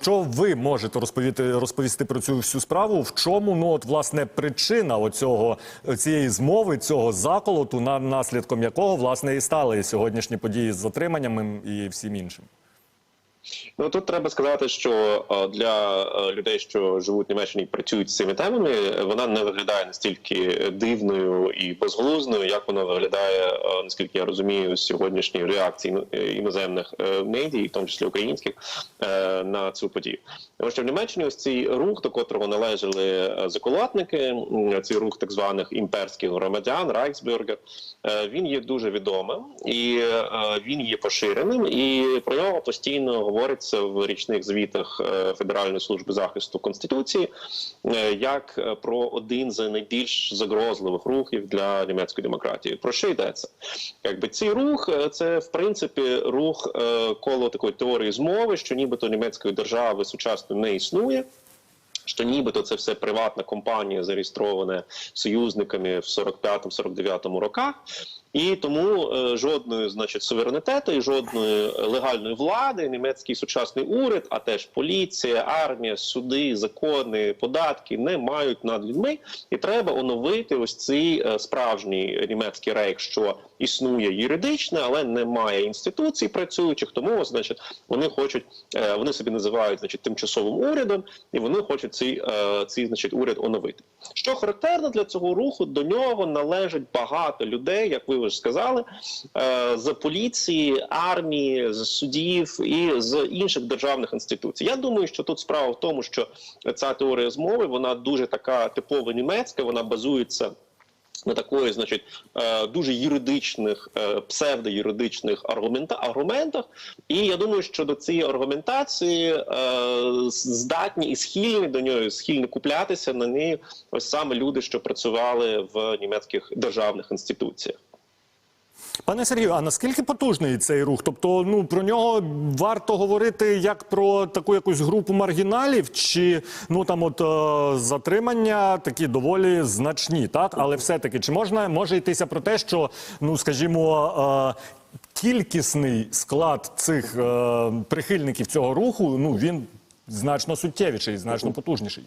що ви можете розповісти, розповісти про цю всю справу? В чому ну от власне причина оцього цієї змови, цього заколоту, на наслідком якого власне і стали сьогоднішні події з затриманням і всім іншим? Ну тут треба сказати, що е, для е, людей, що живуть в Німеччині, і працюють з цими темами, вона не виглядає настільки дивною і безглузною, як вона виглядає, е, наскільки я розумію, з сьогоднішньої реакції іноземних медій, в тому числі українських, на цю подію. Тому що в Німеччині ось цей рух, до котрого належали заколотники, цей рух так званих імперських громадян, Райхсбюргер, він є дуже відомим і він є поширеним, і про нього постійно говориться в річних звітах е, Федеральної служби захисту конституції е, як е, про один з найбільш загрозливих рухів для німецької демократії. Про що йдеться? Якби цей рух це в принципі рух коло такої теорії змови, що нібито німецької держави сучасно не існує. Що нібито це все приватна компанія, зареєстрована союзниками в 45-49 роках, і тому е, жодної, значить, суверенітету і жодної легальної влади, німецький сучасний уряд, а теж поліція, армія, суди, закони, податки не мають над людьми, і треба оновити ось цей е, справжній німецький рейх, що існує юридично, але немає інституцій працюючих. Тому, значить, вони хочуть, е, вони собі називають значить тимчасовим урядом, і вони хочуть цей, е, цей значить уряд оновити. Що характерно для цього руху, до нього належить багато людей, як ви вже сказали, е, з поліції, армії, з судів і з інших державних інституцій. Я думаю, що тут справа в тому, що ця теорія змови вона дуже така типово німецька, вона базується. На такої, значить, е, дуже юридичних, е, псевдоюридичних аргумента, аргументах, і я думаю, що до цієї аргументації здатні і схильні до нього, схильні куплятися на неї ось саме люди, що працювали в німецьких державних інституціях. Пане Сергію, а наскільки потужний цей рух? Тобто, ну про нього варто говорити як про таку якусь групу маргіналів, чи ну там от е, затримання такі доволі значні, так? Але все-таки чи можна може йтися про те, що ну скажімо. Е, Кількісний склад цих е, прихильників цього руху, ну він значно суттєвіший, значно потужніший.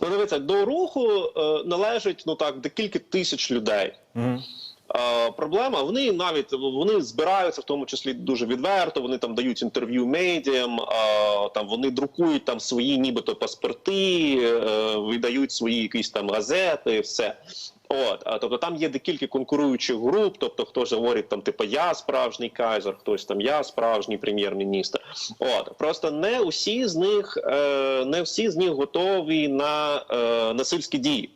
Ну, дивіться, до руху е, належить ну так декілька тисяч людей. Угу. Е, проблема, вони навіть вони збираються, в тому числі дуже відверто. Вони там дають інтерв'ю медіям, е, там вони друкують там свої, нібито паспорти, е, видають свої якісь там газети, все. От, а тобто там є декілька конкуруючих груп. Тобто, хтось говорить там, типу, я справжній кайзер, хтось там я справжній прем'єр-міністр. От просто не усі з них, е, не всі з них готові на е, насильські дії.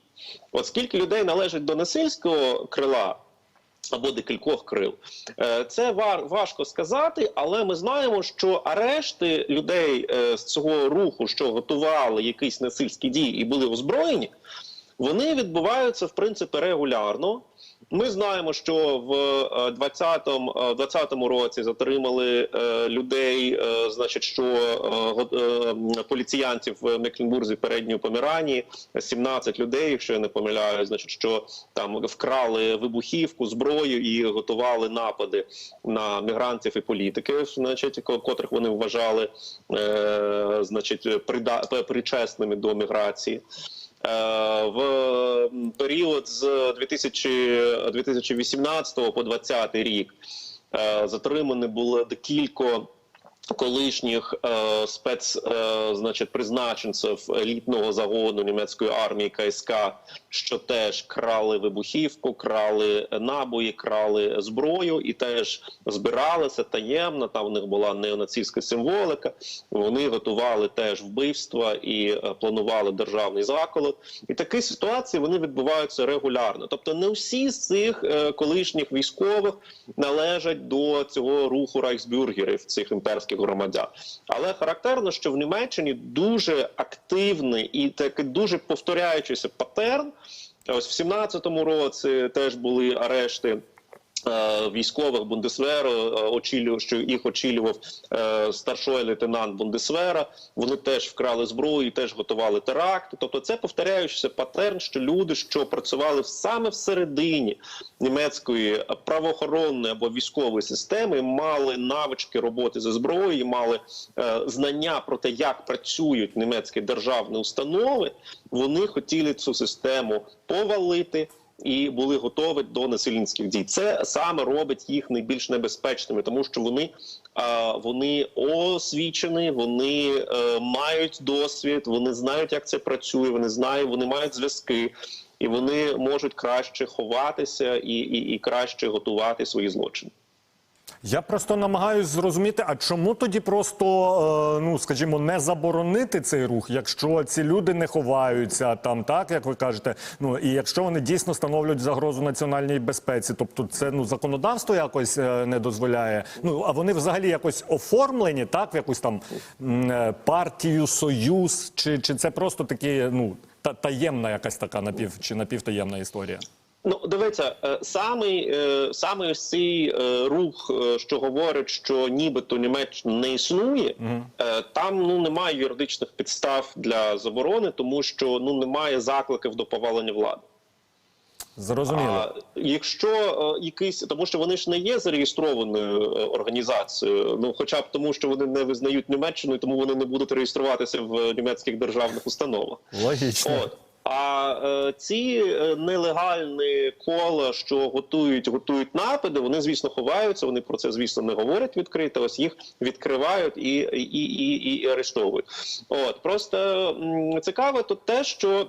От скільки людей належить до насильського крила. Або декількох крил. Е, це важко сказати, але ми знаємо, що арешти людей е, з цього руху, що готували якісь насильські дії і були озброєні, вони відбуваються в принципі регулярно. Ми знаємо, що в е, 20-му е, 20-му році затримали е, людей, е, значить, що е, е, поліціянтів в Мекленбурзі передньої Померанії, 17 людей, якщо я не помиляю, значить, що там вкрали вибухівку, зброю і готували напади на мігрантів і політиків, значить, котрих вони вважали, е, значить, причесними до міграції. Е, в період з 2000, 2018 по 2020 рік е, затримані було декілька колишніх е, спец, е, значить, призначенців елітного загону німецької армії КСК, що теж крали вибухівку, крали набої, крали зброю і теж збиралися таємно. Там у них була неонацистська символика. Вони готували теж вбивства і е, планували державний заколот. І такі ситуації вони відбуваються регулярно. Тобто, не всі з цих е, колишніх військових належать до цього руху райхсбюргерів, цих імперських громадян. Але характерно, що в Німеччині дуже активний і такий дуже повторяючийся патерн. Ось в 17-му році теж були арешти Військових Бундесверу, е, очілював, що їх очолював е, старший лейтенант Бундесвера. Вони теж вкрали зброю, і теж готували теракти. Тобто, це повторяючийся патерн, що люди, що працювали саме всередині німецької правоохоронної або військової системи, мали навички роботи зі зброєю, мали е, знання про те, як працюють німецькі державні установи. Вони хотіли цю систему повалити. І були готові до насильницьких дій. Це саме робить їх найбільш небезпечними, тому що вони, вони освічені, вони е, мають досвід, вони знають, як це працює. Вони знають, вони мають зв'язки, і вони можуть краще ховатися і, і, і краще готувати свої злочини. Я просто намагаюсь зрозуміти, а чому тоді просто, е, ну скажімо, не заборонити цей рух, якщо ці люди не ховаються там, так як ви кажете, ну і якщо вони дійсно становлять загрозу національній безпеці, тобто це ну законодавство якось е, не дозволяє. Ну а вони взагалі якось оформлені, так, в якусь там е, партію, союз, чи, чи це просто такі, ну та таємна якась така напів чи напівтаємна історія? Ну, дивіться, е, самий, е, саме ось цей е, рух, що говорить, що нібито Німеччина не існує, е, там ну немає юридичних підстав для заборони, тому що ну немає закликів до повалення влади. Зрозуміло. А якщо якийсь, тому що вони ж не є зареєстрованою організацією, ну хоча б тому, що вони не визнають Німеччину, і тому вони не будуть реєструватися в німецьких державних установах. Логічно. От. А е, ці е, нелегальні кола, що готують, готують напади, вони звісно ховаються. Вони про це звісно не говорять відкрито. Ось їх відкривають і, і, і, і арештовують. От просто цікаво тут те, що.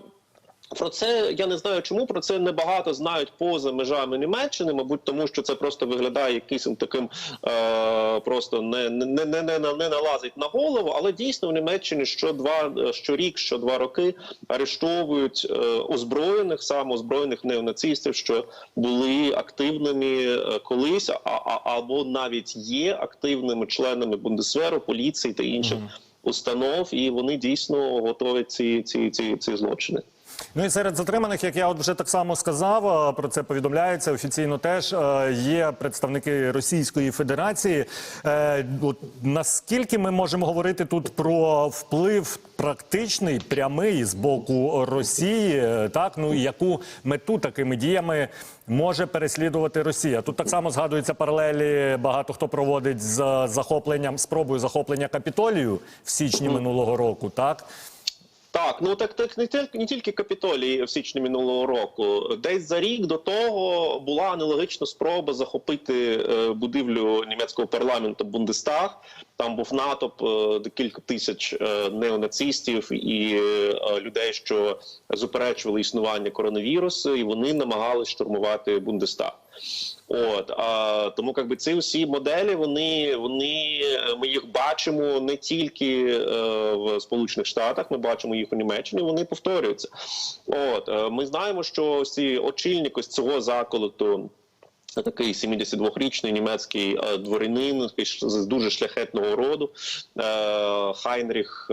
Про це я не знаю, чому про це небагато знають поза межами Німеччини. Мабуть, тому що це просто виглядає якимось таким е, просто не, не, не, не, не, не налазить на голову. Але дійсно в Німеччині що два щорік, що два роки арештовують е, озброєних, саме озброєних неонацистів, що були активними е, колись, а, а або навіть є активними членами Бундесверу, поліції та інших установ, і вони дійсно готові ці, ці, ці, ці злочини. Ну і серед затриманих, як я от вже так само сказав, е, про це повідомляється офіційно. Теж е, є представники Російської Федерації. Е, наскільки ми можемо говорити тут про вплив практичний, прямий з боку Росії, так ну і яку мету такими діями може переслідувати Росія? Тут так само згадуються паралелі. Багато хто проводить з захопленням спробою захоплення капітолію в січні минулого року. Так. Так, ну так так не тільки не тільки капітолій в січні минулого року. Десь за рік до того була аналогічна спроба захопити е, будівлю німецького парламенту Бундестаг. Там був натовп е, кілька тисяч е, неонацистів і е, людей, що заперечували існування коронавірусу, і вони намагалися штурмувати Бундестаг. От а тому, якби ці всі моделі, вони вони е, ми їх бачимо не тільки е, в Сполучених Штатах, ми бачимо їх у Німеччині. Вони повторюються. От е, ми знаємо, що ці очільник ось цього заколоту. Такий 72-річний німецький е, дворянин, з дуже шляхетного роду, е, Хайнріх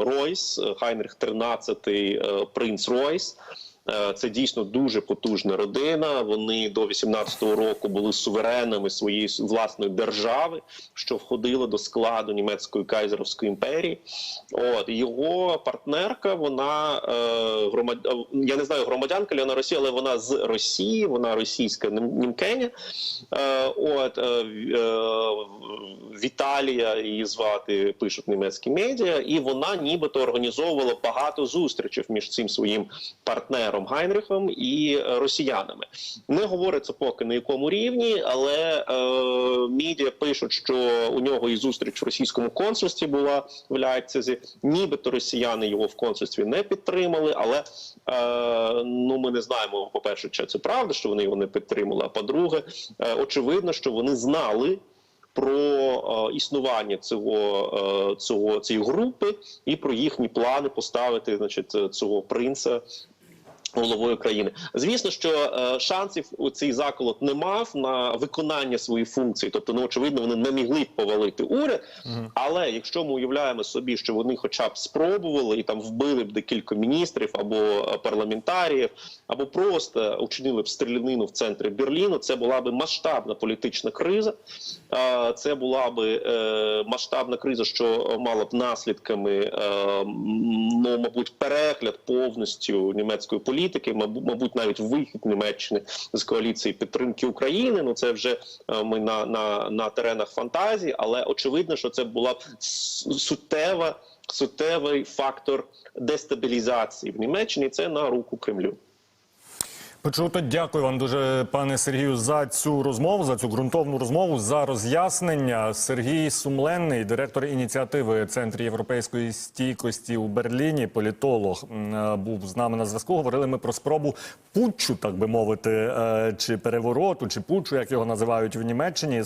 Ройс, Хайнріх 13-й е, принц Ройс. Е, Це дійсно дуже потужна родина. Вони до 18-го року були суверенами своєї власної держави, що входило до складу німецької кайзеровської імперії. От його партнерка, вона е, громад... е, я не знаю, громадянка ли Росії, але вона з Росії, вона російська нім- німкеня. Е, От е, е, Віталія її звати, пишуть німецькі медіа, і вона нібито організовувала багато зустрічей між цим своїм партнером Гайнрихом і е, росіянами. Не говориться поки на якому рівні, але е, медіа пишуть, що у нього і зустріч в російському консульстві була в Ляйпцизі. Нібито росіяни його в консульстві не підтримали, але е, ну ми не знаємо, по перше, чи це правда, що вони його не підтримали. А по-друге, е, очевидно, що вони знали про е, існування цього, е, цього цієї групи і про їхні плани поставити, значить, е, цього принца Головою країни, звісно, що е, шансів у цей заколот не мав на виконання своїх функцій. Тобто, ну очевидно, вони не могли б повалити уряд. Але якщо ми уявляємо собі, що вони, хоча б спробували і там вбили б декілька міністрів або е, парламентаріїв, або просто учинили б стрілянину в центрі Берліну, це була б масштабна політична криза. Е, Це була б е, масштабна криза, що мала б наслідками, е, ну мабуть, перегляд повністю німецької політики, мабуть, навіть вихід Німеччини з коаліції підтримки України. Ну це вже е, ми на, на, на теренах фантазії, але очевидно, що це була сутева сутевий фактор дестабілізації в Німеччині це на руку Кремлю. Почуто, дякую вам дуже, пане Сергію, за цю розмову, за цю ґрунтовну розмову, за роз'яснення. Сергій Сумленний, директор ініціативи Центру європейської стійкості у Берліні, політолог, був з нами на зв'язку. Говорили ми про спробу путчу, так би мовити, е, чи перевороту, чи путчу, як його називають в Німеччині.